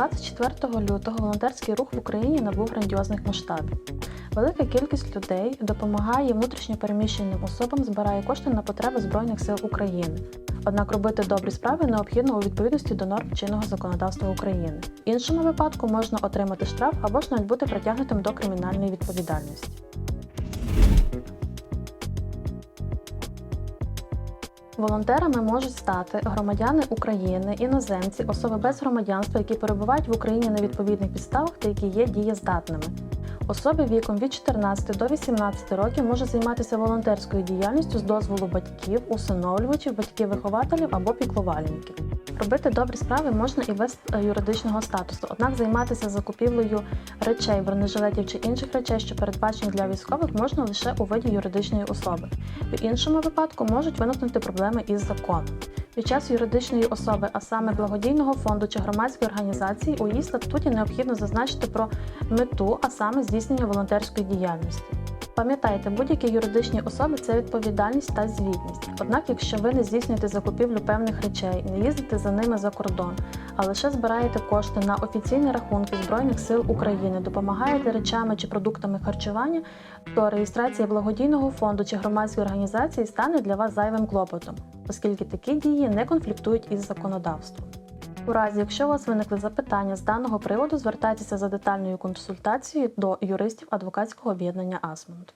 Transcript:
24 лютого волонтерський рух в Україні набув грандіозних масштабів. Велика кількість людей допомагає внутрішньопереміщеним особам, збирає кошти на потреби Збройних сил України. Однак робити добрі справи необхідно у відповідності до норм чинного законодавства України. В іншому випадку можна отримати штраф або ж навіть бути притягнутим до кримінальної відповідальності. Волонтерами можуть стати громадяни України, іноземці, особи без громадянства, які перебувають в Україні на відповідних підставах та які є дієздатними. Особи віком від 14 до 18 років можуть займатися волонтерською діяльністю з дозволу батьків, усиновлювачів, батьків-вихователів або піклувальників. Робити добрі справи можна і без е, юридичного статусу, однак займатися закупівлею речей, бронежилетів чи інших речей, що передбачені для військових, можна лише у виді юридичної особи. В іншому випадку можуть виникнути проблеми із законом. Під час юридичної особи, а саме благодійного фонду чи громадської організації, у її статуті необхідно зазначити про мету, а саме здійснення волонтерської діяльності. Пам'ятайте, будь-які юридичні особи це відповідальність та звітність. Однак, якщо ви не здійснюєте закупівлю певних речей, не їздите за ними за кордон, а лише збираєте кошти на офіційні рахунки Збройних сил України, допомагаєте речами чи продуктами харчування, то реєстрація благодійного фонду чи громадської організації стане для вас зайвим клопотом, оскільки такі дії не конфліктують із законодавством. У разі, якщо у вас виникли запитання з даного приводу, звертайтеся за детальною консультацією до юристів адвокатського об'єднання Асмунд.